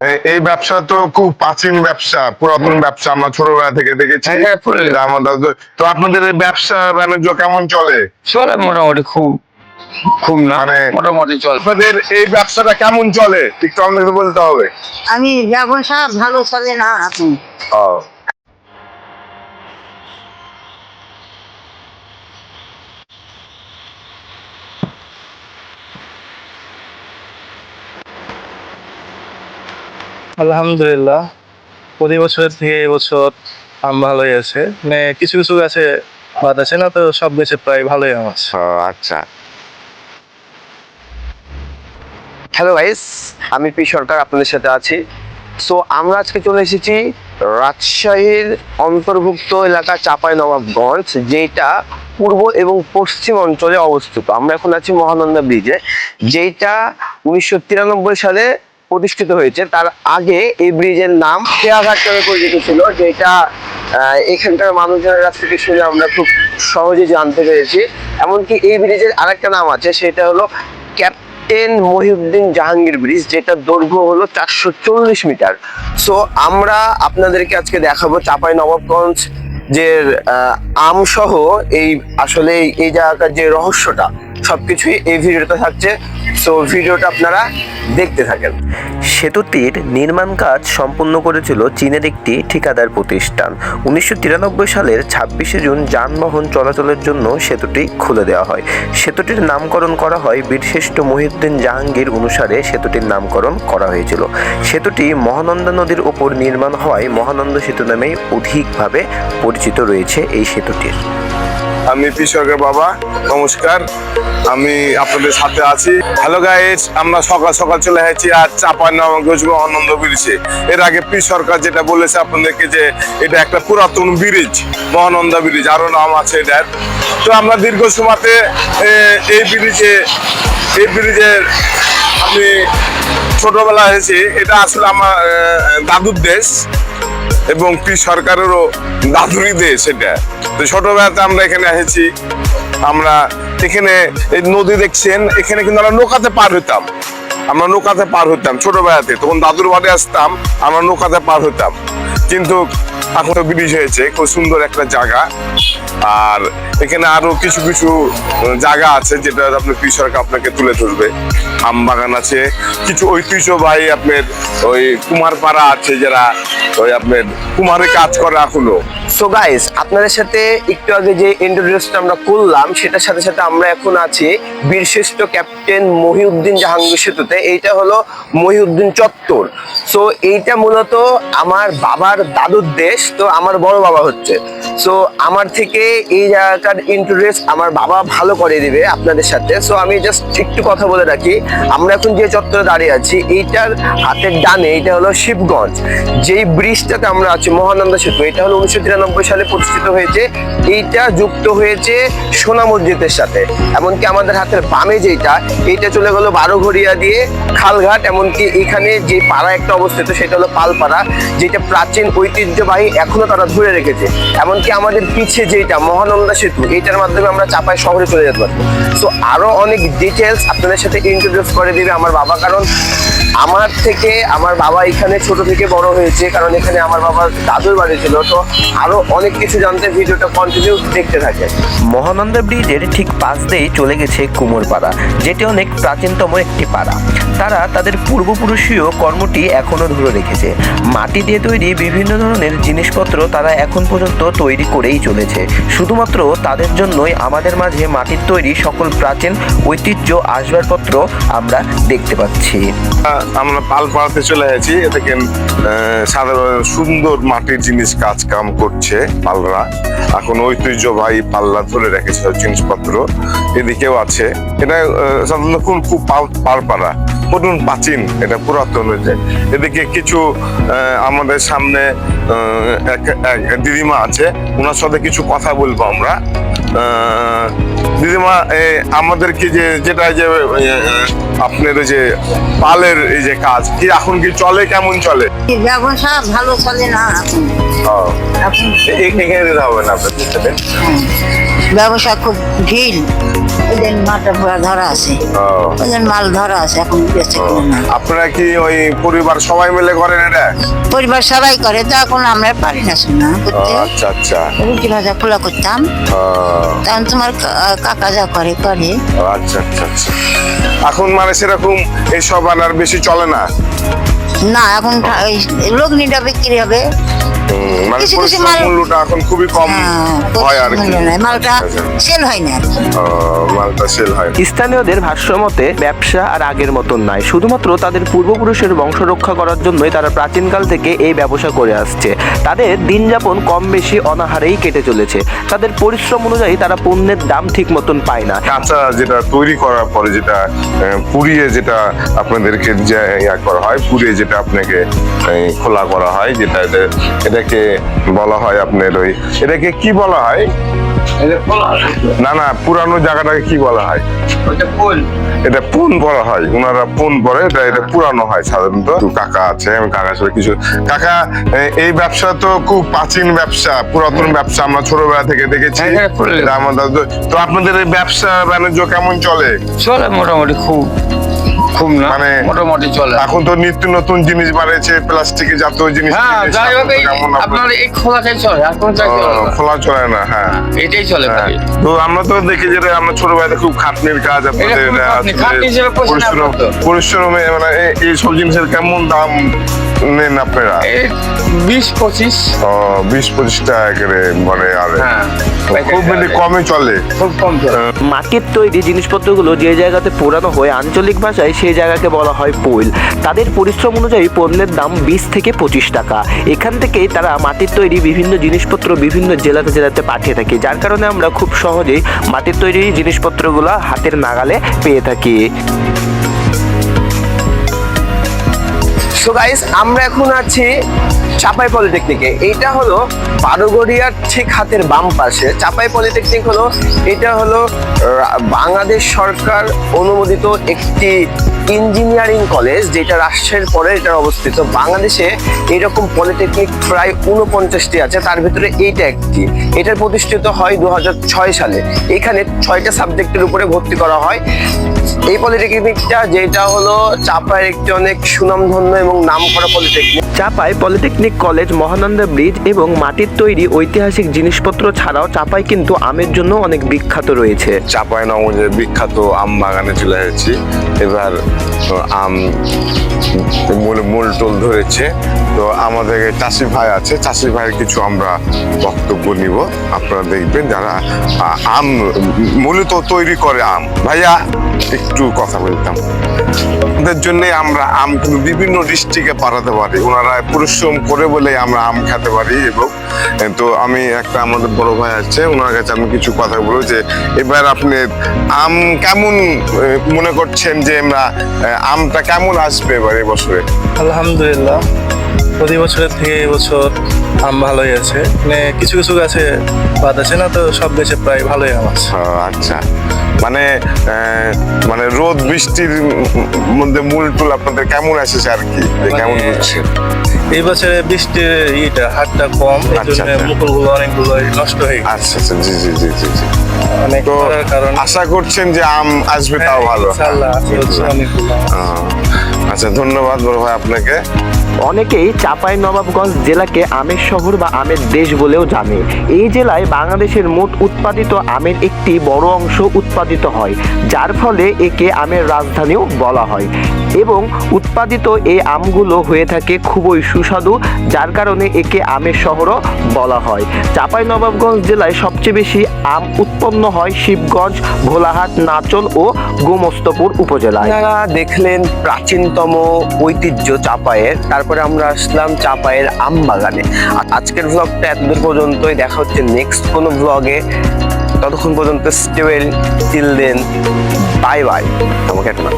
এই ব্যবসা তো খুব প্রাচীন ব্যবসা পুরাতন ব্যবসা আমরা ছোটবেলা থেকে দেখেছি। হ্যাঁ, হ্যাঁ, পুরো- এটা আমাদের তো আপনাদের ব্যবসা বাণিজ্য কেমন চলে? চলে মোটামুটি খুব খুব না মানে- মোটামুটি চলে। আপনাদের এই ব্যবসাটা কেমন চলে? ঠিক তো আমাদের বলতে হবে। আমি ব্যবসা ভালো চলে না আপনি। ও। আলহামদুলিল্লাহ। প্রতি বছর থেকে এবছর আম ভালোই আছে। মানে কিছু কিছু গাছে বাদ আছে না, তো সব গাছে প্রায় ভালোই আম আছে। আচ্ছা। হ্যালো গাইস আমি পি সরকার, আপনাদের সাথে আছি। সো আমরা আজকে চলে এসেছি রাজশাহীর অন্তর্ভুক্ত এলাকা চাপাই নবাবগঞ্জ যেটা পূর্ব এবং পশ্চিম অঞ্চলে অবস্থিত। আমরা এখন আছি মহানন্দা ব্রিজে, যেটা উনিশশো তিরানব্বই সালে প্রতিষ্ঠিত হয়েছে। তার আগে এই ব্রিজের নাম খেয়াঘাট নামে পরিচিত ছিল, যেটা এখানকার মানুষজনের কাছ থেকে শুনে আমরা খুব সহজে জানতে পেরেছি। এমনকি এই ব্রিজের আরেকটা নাম আছে, সেটা হলো ক্যাপ্টেন মহিউদ্দিন জাহাঙ্গীর ব্রিজ, যেটা দৈর্ঘ্য হলো চারশো চল্লিশ মিটার। সো আমরা আপনাদেরকে আজকে দেখাবো চাপাই নবাবগঞ্জ যে আম সহ এই, আসলে এই- জায়গাটার যে রহস্যটা। সবকিছুই এই ভিডিওতে থাকছে। সো ভিডিওটা আপনারা দেখতে থাকেন। সেতুটির নির্মাণ কাজ সম্পূর্ণ করেছিল চীনের একটি ঠিকাদার প্রতিষ্ঠান। উনিশশো তিরানব্বই সালের ছাব্বিশে জুন যানবাহন চলাচলের জন্য সেতুটি খুলে দেওয়া হয়। সেতুটির নামকরণ করা হয় বীরশ্রেষ্ঠ মহিউদ্দিন জাহাঙ্গীর অনুসারে সেতুটির নামকরণ করা হয়েছিল। সেতুটি মহানন্দা নদীর ওপর নির্মাণ হওয়ায় মহানন্দ সেতু নামেই অধিকভাবে পরিচিত রয়েছে এই সেতুটির। আমি কৃষকের বাবা, নমস্কার। আমি আপনাদের সাথে আছি। হ্যালো গাইস আমরা সকাল সকাল চলে এসেছি আর চাপাই নবাবগঞ্জ আনন্দ ব্রিজে এর আগে পি সরকার যেটা বলেছে আপনাদেরকে যে এটা একটা পুরাতন ব্রিজ মহানন্দা ব্রিজ আরও নাম আছে এটার। তো আমরা দীর্ঘ সময়তে এই ব্রিজে এই ব্রিজের আমি ছোটবেলা হয়েছি এটা আসলে আমার দাদুর দেশ। এবং পি সরকারেরও দাদুরি দেশ এটা তো ছোটবেলাতে আমরা এখানে এসেছি, আমরা এখানে এই নদী দেখছেন, এখানে কিন্তু আমরা নৌকাতে পার হইতাম। আমরা নৌকাতে পার হইতাম ছোটবেলাতে, তখন দাদুর বাড়ি আসতাম, আমরা নৌকাতে পার হইতাম। কিন্তু এখন ব্রিজ হয়েছে, খুব সুন্দর একটা জায়গা। আর এখানে আরও কিছু কিছু জায়গা আছে যেটা আপনার সরকার আপনাকে তুলে ধরবে। আম বাগান আছে, কিছু ঐতিহ্যবাহী আপনার ওই কুমারপাড়া আছে যারা ওই আপনার কুমারের কাজ করে এখনও। সো গাইস আপনাদের সাথে একটু আগে যে ইন্ট্রোডিউসটা আমরা করলাম, সেটার সাথে সাথে আমরা এখন আছি বীরশ্রেষ্ঠ ক্যাপ্টেন মহিউদ্দিন জাহাঙ্গীর সেতুতে। এইটা হলো মহিউদ্দিন চত্বর। সো এইটা মূলত আমার বাবার দাদুর দেশ তো আমার বড় বাবা হচ্ছে। সো আমার থেকে এই জায়গাটার ইন্ট্রোডিউস আমার বাবা ভালো করে দিবে আপনাদের সাথে। সো আমি জাস্ট একটু কথা বলে রাখি, আমরা এখন যে চত্বরে দাঁড়িয়ে আছি, এইটার হাতের ডানে এটা হলো শিবগঞ্জ। যেই ব্রিজটাতে আমরা আছি, মহানন্দ সেতু, এটা হলো উনিশশো তিরানব্বই সালে প্রতিষ্ঠিত হয়েছে, এইটা যুক্ত হয়েছে সোনা মসজিদের সাথে। এমনকি আমাদের হাতের বামে যেটা এইটা চলে গেলো বারোঘরিয়া দিয়ে খালঘাট, এমনকি এখানে যে পাড়া একটা অবস্থিত, সেটা হলো পালপাড়া, যেটা প্রাচীন ঐতিহ্যবাহী, এখনও তারা ধরে রেখেছে। এমনকি আমাদের পিছে যেটা মহানন্দা সেতু, এটার মাধ্যমে আমরা চাপায় শহরে চলে যেতে পারব। সো আরও অনেক ডিটেলস আপনাদের সাথে ইন্ট্রোডিউস করে দিবে আমার বাবা, কারণ আমার থেকে আমার বাবা এখানে ছোট থেকে বড় হয়েছে কারণ এখানে আমার বাবার দাদুর বাড়ি ছিল তো আরও অনেক কিছু জানতে ভিডিওটা কন্টিনিউ দেখতে থাকে মহানন্দা ব্রিজের ঠিক পাশ দিয়েই চলে গেছে কুমোরপাড়া যেটি অনেক প্রাচীনতম একটি পাড়া। তারা তাদের পূর্বপুরুষীয় কর্মটি এখনও ধরে রেখেছে। মাটি দিয়ে তৈরি বিভিন্ন ধরনের জিনিসপত্র তারা এখন পর্যন্ত তৈরি করেই চলেছে। শুধুমাত্র তাদের জন্যই আমাদের মাঝে মাটির তৈরি সকল প্রাচীন ঐতিহ্য আসবাবপত্র আমরা দেখতে পাচ্ছি। আমরা পালপাড়াতে চলে এসেছি দেখেন সাধারণ সুন্দর মাটির জিনিস কাজ কাম করছে পালরা। এখন ঐতিহ্যবাহী পাল্লা ধরে রেখেছে জিনিসপত্র। এদিকেও আছে। এটা সাধারণত কোন খুব পালপাড়া পুরন প্রাচীন, এটা পুরাতন হয়েছে। এদিকে কিছু আমাদের সামনে এক দিদিমা আছে। ওনার সাথে কিছু কথা বলব আমরা। দিদিমা আমাদেরকে যে, যেটা যে আপনার যে পালের এই যে কাজ, কি এখন কি চলে, কেমন চলে? ব্যবসা ভালো চলে না। এখন ও, এখন দিতে হবে না ব্যবসা খুব ঢিল ওই দিন মাথা পুরা ধরা আছে। ও, ওই মাল ধরা আছে এখন বেঁচে কিনে আপনারা কি ওই পরিবার সবাই মিলে করেন এটা? পরিবার সবাই করে তো এখন আমরা পারি না শোনা করতে। আচ্ছা আচ্ছা। রুটি ভাজা খোলা করতাম। তখন তোমার কাকা যা করে করে। আচ্ছা আচ্ছা আচ্ছা। এখন মানে সেরকম এইসব আর বেশি চলে না? না এখন লগ্নিটা বিক্রি হবে। মানে কিছু কিছু মাল- মূল্যটা এখন খুবই কম হ্যাঁ, হয় আর কি। মালটা। সেল হয় না মালটা সেল হয় স্থানীয়দের ভাষ্যমতে ব্যবসা আর আগের মতন নয় শুধুমাত্র তাদের পূর্বপুরুষের বংশ রক্ষা করার জন্যই তারা প্রাচীনকাল থেকে এই ব্যবসা করে আসছে। তাদের দিনযাপন কম বেশি অনাহারেই কেটে চলেছে। তাদের পরিশ্রম অনুযায়ী তারা পণ্যের দাম ঠিক মতন পায় না। কাঁচা যেটা তৈরি করার পরে যেটা পুড়িয়ে যেটা আপনাদেরকে ইয়া করা হয় পুড়িয়ে যেটা আপনাকে খোলা করা হয় যেটা এটা- এটাকে বলা হয় আপনার ওই এটাকে কি বলা হয়? না না পুরানো জায়গাটাকে কি বলা হয়? এটা পুন বলা হয় ওনারা পুন পরে এটা এটা পুরানো হয় সাধারণত। কাকা আছে আমি কাকার সাথে কিছু কাকা এই ব্যবসা তো খুব প্রাচীন ব্যবসা পুরাতন ব্যবসা আমরা ছোটবেলা থেকে দেখেছি। হ্যাঁ, হ্যাঁ, তো আপনাদের এই ব্যবসা বাণিজ্য কেমন চলে? চলে মোটামুটি খুব। খুব না? মানে মোটামুটি চলে। এখন তো নিত্য নতুন জিনিস বাড়িয়েছে প্লাস্টিকে জাতীয় জিনিস হ্যাঁ যাই হোক আপনার এই খোলাটাই চলে আর কোনো চাকরি খোলা চলে না হ্যাঁ। এটাই চলে হ্যাঁ। তো আমরা তো দেখি যে আমরা ছোটবেলাতে খুব খাটনির কাজ আপনাদের পরিশ্রম পরিশ্রমে মানে এই সব জিনিসের কেমন দাম নেন আপনারা? বিশ পঁচিশ। ও, বিশ পঁচিশ টাকা করে মানে আর। হ্যাঁ। খুব মানে কমে চলে। খুব কম চলে। মাটির তৈরি জিনিসপত্রগুলো যে জায়গাতে পোড়ানো হয় আঞ্চলিক ভাষায় সেই জায়গাকে বলা হয় পৈল। তাদের পরিশ্রম অনুযায়ী পণ্যের দাম বিশ থেকে পঁচিশ টাকা। এখান থেকেই তারা মাটির তৈরি বিভিন্ন জিনিসপত্র বিভিন্ন জেলাতে জেলাতে পাঠিয়ে থাকে। যার কারণে আমরা খুব সহজেই মাটির তৈরি জিনিসপত্রগুলো হাতের নাগালে পেয়ে থাকি। সো গাইস আমরা এখন আছি চাপাই পলিটেকনিকে এইটা হলো বারোগড়িয়ার ঠিক হাতের বাম পাশে। চাপাই পলিটেকনিক হলো, এটা হলো বাংলাদেশ সরকার অনুমোদিত একটি ইঞ্জিনিয়ারিং কলেজ, যেটা রাষ্ট্রের পরে এটা অবস্থিত। বাংলাদেশে এরকম পলিটেকনিক প্রায় উনপঞ্চাশটি আছে, তার ভিতরে এইটা একটি। এটার প্রতিষ্ঠিত হয় দু হাজার ছয় সালে। এখানে ছয়টা সাবজেক্টের উপরে ভর্তি করা হয়। এই পলিটেকনিকটা, যেটা হলো চাপায়ের একটি অনেক সুনামধন্য এবং নাম করা polytechnic. Chapai polytechnic college, Mahananda bridge এবং মাটির তৈরি ঐতিহাসিক জিনিসপত্র ছাড়াও চাপাই কিন্তু আমের জন্য অনেক বিখ্যাত রয়েছে। চাপাই নগরের বিখ্যাত আম বাগানে চলে এসেছি। এবার আম মূল মূল টোল ধরেছে। তো আমাদের চাষি ভাই আছে। চাষি ভাইয়ের কিছু আমরা বক্তব্য নিব। আপনারা দেখবেন যারা আম মূলত তৈরি করে আম। ভাইয়া, একটু কথা বলতাম। ওদের জন্য আমরা আম কিন্তু বিভিন্ন ডিস্ট্রিক্টে পাঠাতে পারি। ওনারা পরিশ্রম করে বলে আমরা আম খেতে পারি এবং তো আমি একটা আমাদের বড় ভাই আছে ওনার কাছে আমি কিছু কথা বলব যে এবার আপনি আম কেমন মনে করছেন যে আমরা আমটা কেমন আসবে এবার এবছরে? আলহামদুলিল্লাহ প্রতি বছরের থেকে এবছর আম ভালোই আছে। মানে কিছু কিছু গাছে বাদ আছে না তো সব গাছে প্রায় ভালোই আম আছে। আচ্ছা। মানে মানে রোদ বৃষ্টির মধ্যে মূল টুল আপনাদের কেমন আসেছে আর কি? কেমন মানে- হচ্ছে? এই বছরে বৃষ্টির ইটা হারটা কম আচ্ছা, আচ্ছা। মুকুলগুলো অনেকগুলো নষ্ট হয়ে আচ্ছা আচ্ছা জি জি জি জি জি। অনেক তো আশা করছেন যে আম আসবে তাও ভালো। আচ্ছা ধন্যবাদ বড় ভাই আপনাকে। অনেকেই চাপাই নবাবগঞ্জ জেলাকে আমের শহর বা আমের দেশ বলেও জানে। এই জেলায় বাংলাদেশের মোট উৎপাদিত আমের একটি বড় অংশ উৎপাদিত হয় যার ফলে একে আমের রাজধানীও বলা হয়। এবং উৎপাদিত এই আমগুলো হয়ে থাকে খুবই সুস্বাদু যার কারণে একে আমের শহরও বলা হয়। চাপাই নবাবগঞ্জ জেলায় সবচেয়ে বেশি আম উৎপন্ন হয় শিবগঞ্জ ভোলাহাট নাচল ও গোমস্তপুর উপজেলায়। দেখলেন প্রাচীনতম ঐতিহ্য চাপায়ের, তারপরে আমরা আসলাম চাপায়ের আম বাগানে আর আজকের ব্লগটা এতদূর পর্যন্তই, দেখা হচ্ছে নেক্সট কোনো ব্লগে ততক্ষণ পর্যন্ত stay well till then bye bye আমাকে একটা